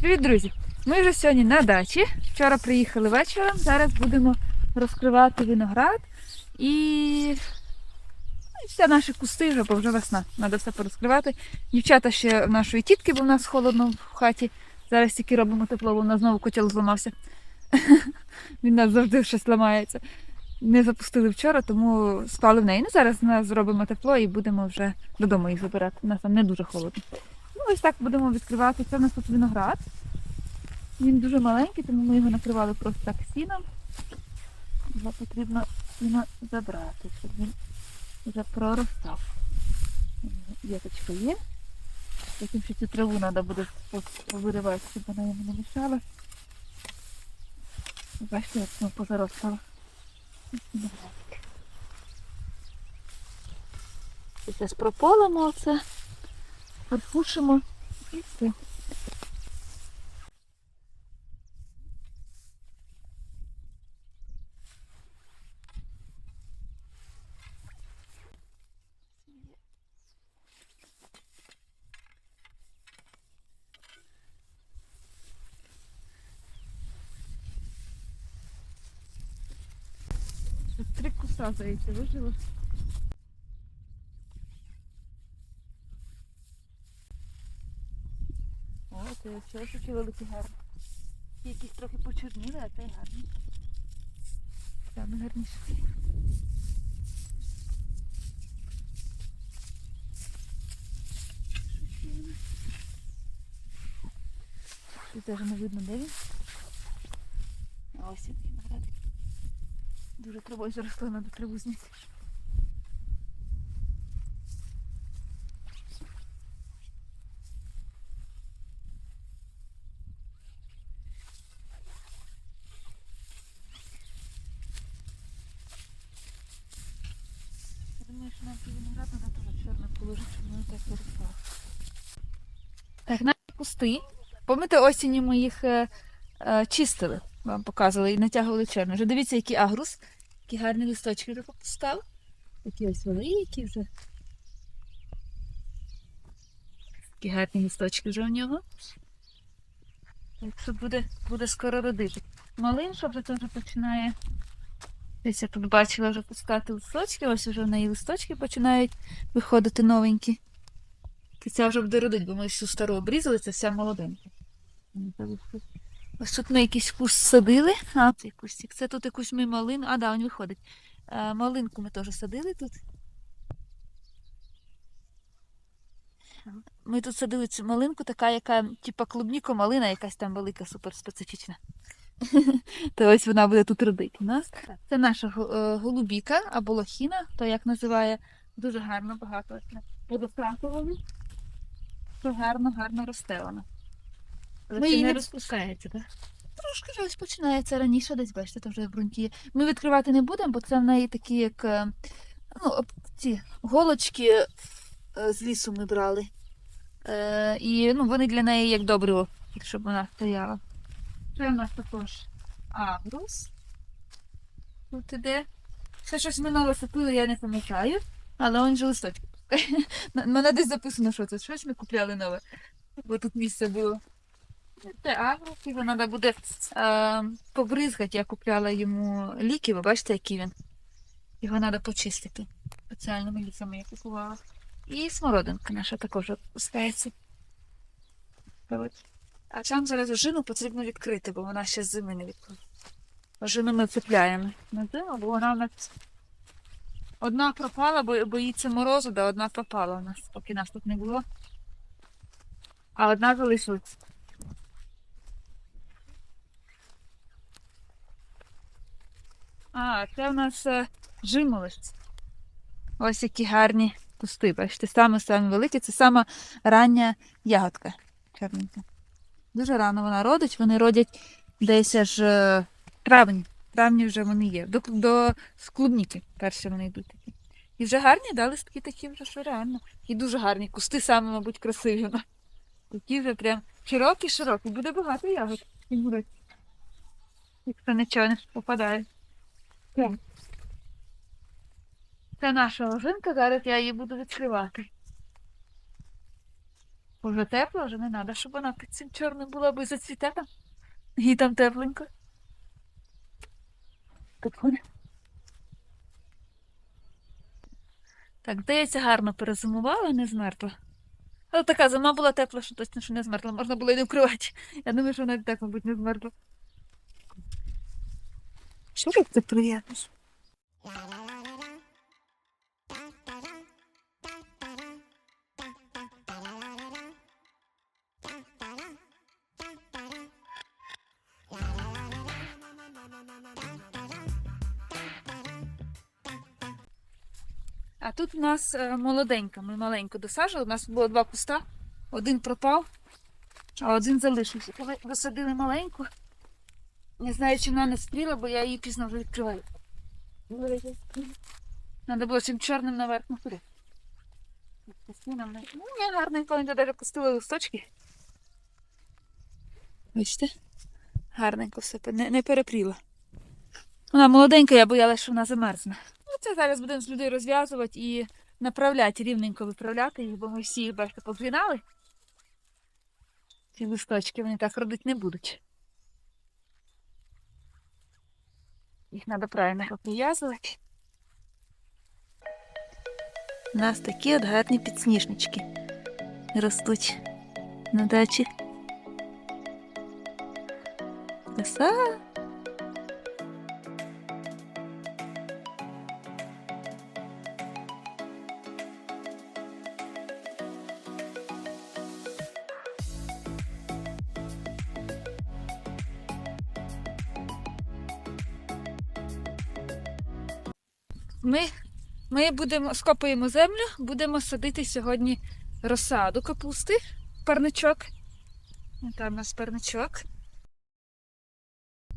Привіт, друзі! Ми вже сьогодні на дачі. Вчора приїхали вечором. Зараз будемо розкривати виноград і ну, і все наші кусти вже, бо вже весна. Треба все порозкривати. Дівчата ще нашої тітки, бо в нас холодно в хаті. Зараз тільки робимо тепло, бо у нас знову котел зламався. Він нас завжди щось ламається. Не запустили вчора, тому спали в неї. Ну, зараз у зробимо тепло і будемо вже додому їх забирати. У нас там не дуже холодно. Ну, ось так будемо відкривати. Це у нас тут виноград. Він дуже маленький, тому ми його накривали просто так сіном. Його потрібно сіно забрати, щоб він вже проростав. Єточка є. Потім ще цю траву треба буде повиривати, щоб вона йому не мішала. Бачите, як воно позаростало. Виноградик. Зараз прополимо це, подпушимо і все. Три куста, здається, вижило. О, це все ж таки великі гарні. Якісь трохи почорніли, а це гарні. Саме гарніше. Тут теж не видно, де він. Ось він виноградик. Дуже травою заросло, треба траву зняти. Так наші кусти. Пам'ятаєте, осінню ми їх е, е, чистили, вам показували і натягували чорно. Вже дивіться, який агрус, які гарні листочки вже попускав. Такі ось великі вже. Такі гарні листочки вже у нього. Так що буде, буде скоро родити. Малин, що вже теж починає. Десь я тут бачила вже пускати листочки, ось вже в неї листочки починають виходити новенькі. І ця вже буде родити, бо ми всю стару обрізали, це вся молоденька. Ось тут ми якийсь куст садили. А, цей кустик. Це тут якусь ми малину. А, да, він виходить. Е, малинку ми теж садили тут. Ми тут садили цю малинку, така, яка, типа клубніко малина, якась там велика, супер специфічна. То ось вона буде тут родити у нас. Це наша е, голубіка або лохіна, то як називає, дуже гарно, багато ось подострахували. Гарно, гарно росте вона. Але Ми це її не розпускається, так? Трошки вже ось починається раніше, десь бачите, то вже бруньки є. Ми відкривати не будемо, бо це в неї такі, як е, ну, ці голочки е, з лісу ми брали. Е, і ну, вони для неї як добриво, щоб вона стояла. Це в нас також агрус. Тут іде. Це щось минуло сапили, я не пам'ятаю, але он же листочки. пускає. Мене десь записано, що це щось ми купляли нове, бо тут місце було. Це агрус, його треба буде е, побризгати. Я купляла йому ліки, ви бачите, який він. Його треба почистити. Спеціальними ліками я купувала. І смородинка наша також пускається. А там зараз ожину потрібно відкрити, бо вона ще з зими не відкрита. Ожину ми цепляємо на зиму, бо вона у нас одна пропала, бо боїться морозу, да одна пропала у нас, поки нас тут не було. А одна залишилась. А, це в нас е, жимолость. Ось які гарні кусти. Бачите, саме саме великі. Це сама рання ягодка чорненька. Дуже рано вона родить. Вони родять десь аж е, в травні. Вже вони є. До, до клубніки перші вони йдуть такі. І вже гарні, да, листки такі вже, що реально. І дуже гарні. Кусти саме, мабуть, красиві. Такі вже прям широкі-широкі. Буде багато ягод. Якщо нічого не попадає. Так. Це наша ложинка, зараз я її буду відкривати. Вже тепло, вже не треба, щоб вона під цим чорним була, бо зацвіте там. Їй там тепленько. Так. Так, здається, гарно перезимувала, не змерзла. Але така зима була тепла, що точно що не змерзла. Можна було і не вкривати. Я думаю, що вона і так, мабуть, не змерзла. Що як це приємно? Тут у нас е, молоденька, ми маленько досаджували. У нас було два куста, один пропав, а один залишився. Коли висадили маленьку, не знаю, чи вона не спріла, бо я її пізно вже відкриваю. Треба було цим чорним наверх накурити. Ну, ні, гарненько, вони навіть пустили листочки. Бачите? Гарненько все не, не перепріла. Вона молоденька, я боялася, що вона замерзне. Це зараз будемо з людей розв'язувати і направляти, рівненько виправляти їх, бо ми всі їх, бачите, позгинали. Ці листочки вони так родити не будуть. Їх треба правильно поприв'язувати. У нас такі от гарні підсніжнички ростуть на дачі. Краса! Ми, ми будемо скопуємо землю, будемо садити сьогодні розсаду капусти, парничок. Там у нас парничок.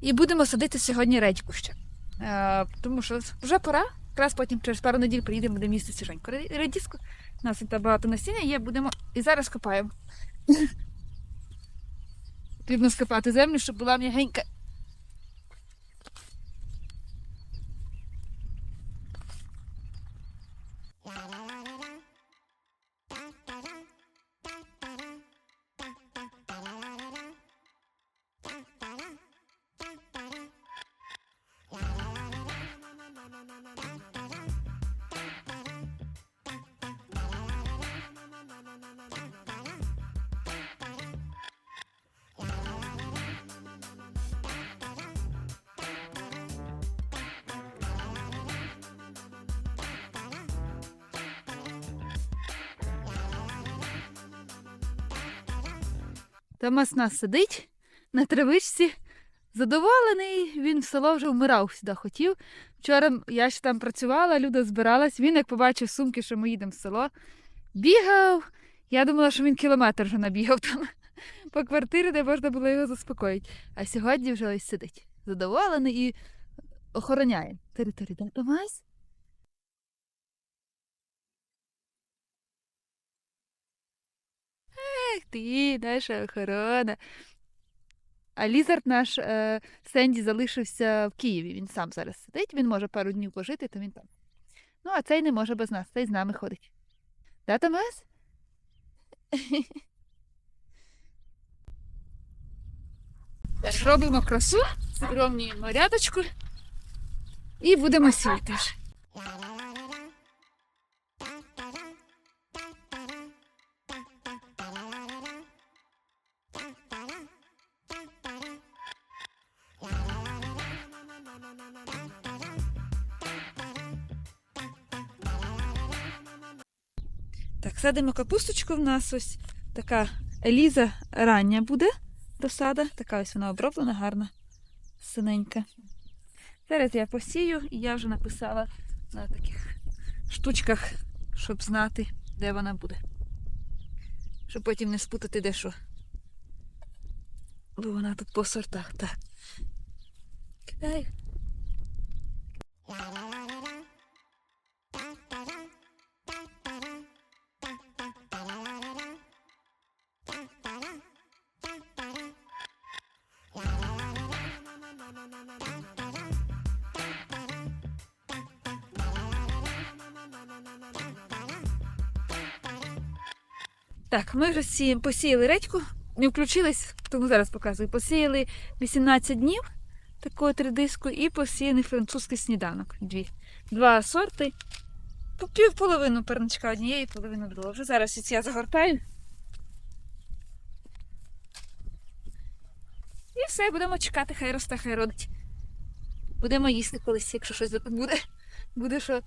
І будемо садити сьогодні редьку ще. Е, тому що вже пора. Якраз потім через пару неділь приїдемо, буде місце свіженько. Ре- Редиску. У нас там багато насіння є, будемо. І зараз копаємо. Потрібно скопати землю, щоб була м'ягенька. Томас нас сидить на травичці. Задоволений, він в село вже вмирав сюди хотів. Вчора я ще там працювала, Люда збиралась. Він, як побачив сумки, що ми їдемо в село, бігав. Я думала, що він кілометр вже набігав там по квартирі, де можна було його заспокоїти. А сьогодні вже ось сидить. Задоволений і охороняє територію. Да, Ех ти, наша охорона. А Лізард наш е, Сенді залишився в Києві. Він сам зараз сидить, він може пару днів пожити, то він там. Ну, а цей не може без нас, цей з нами ходить. Да, Томас? Робимо красу, зровнюємо рядочку і будемо сіяти. Садимо капусточку. В нас ось така Еліза рання буде розсада. Така ось вона оброблена, гарна, синенька. Зараз я посію і я вже написала на таких штучках, щоб знати, де вона буде. Щоб потім не спутати де що. Бо вона тут по сортах. Так. Кидай. Так, ми вже сі... посіяли редьку, не включились, тому зараз показую. Посіяли 18 днів такого тридиску і посіяний французький сніданок. Дві. Два сорти. Пів половину парничка однієї, половину другого. Вже зараз я загортаю. І все, будемо чекати, хай росте, хай родить. Будемо їсти колись, якщо щось буде. Буде що.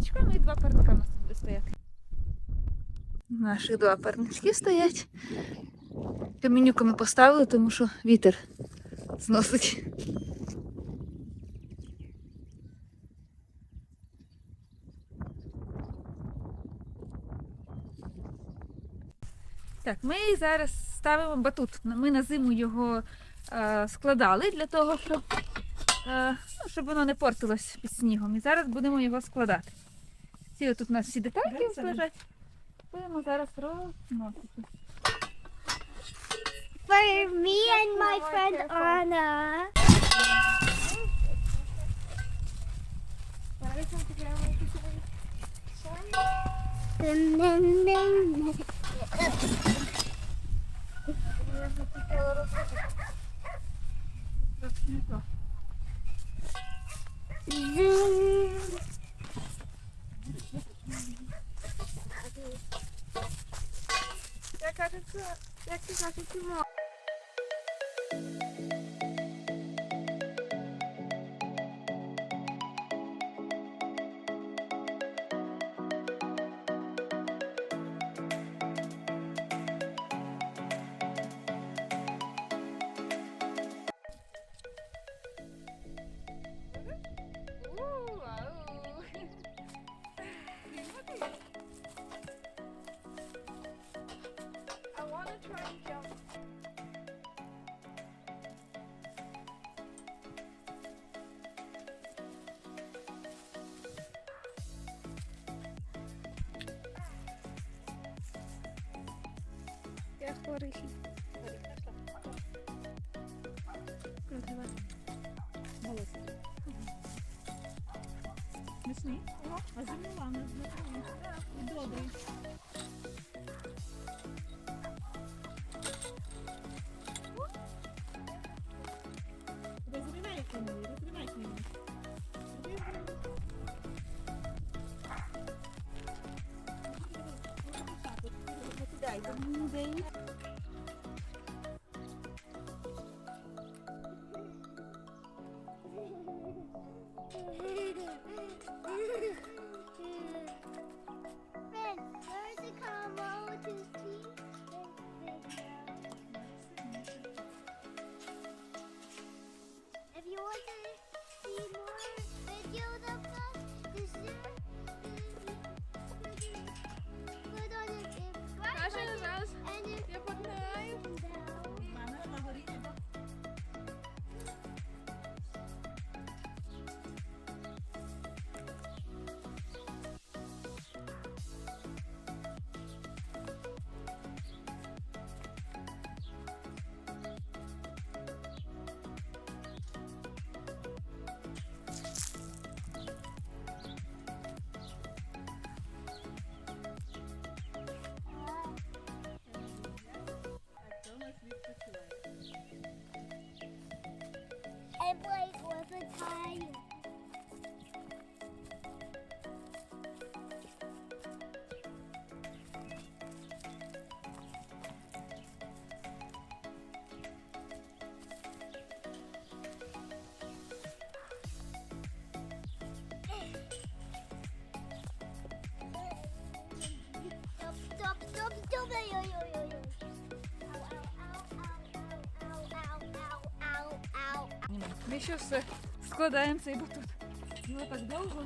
Парничками і два парника у нас тут буде стояти. Наші два парнички стоять. Каменюку ми поставили, тому що вітер зносить. Так, ми зараз ставимо батут. Ми на зиму його е, складали для того, щоб, е, ну, щоб воно не портилось під снігом. І зараз будемо його складати. Ці тут у нас всі детальки ось лежать. Будемо зараз розносити. For me and my friend Anna. Dun, Jak każdy, jak każdy, хворих. Ну, давай. Волосы. Смішні? А заміла нас на І добрий. Розривай книги, розривай книги. Дай, там не дай. Mm-hmm. Ми ще все складаємо цей батут. Ну так довго.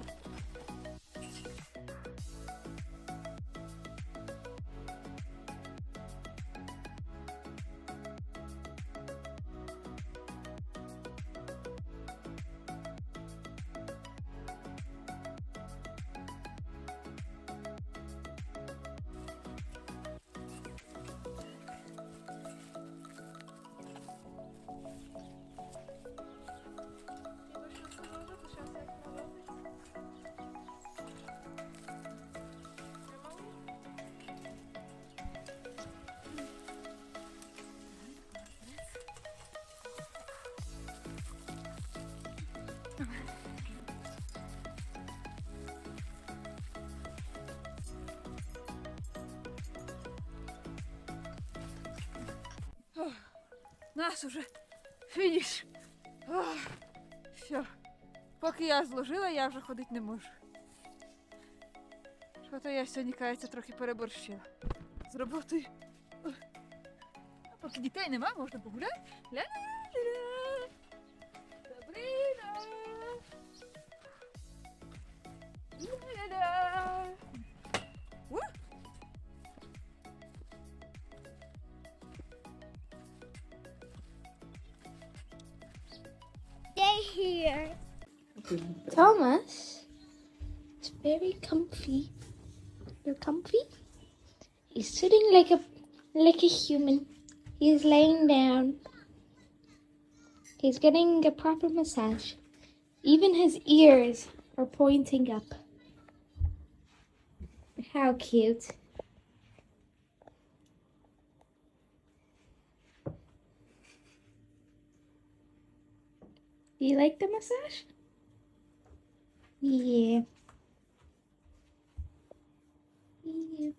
Нас уже фініш. Ох, все. Поки я зложила, я вже ходити не можу. Що я сьогодні, кається трохи переборщила. З роботою. А поки дітей нема, можна погуляти. Ля-ля-ля-ля. Here. Thomas, it's very comfy. You're comfy? He's sitting like a like a human. He's laying down. He's getting a proper massage. Even his ears are pointing up. How cute. Do you like the massage? Yeah. Yeah.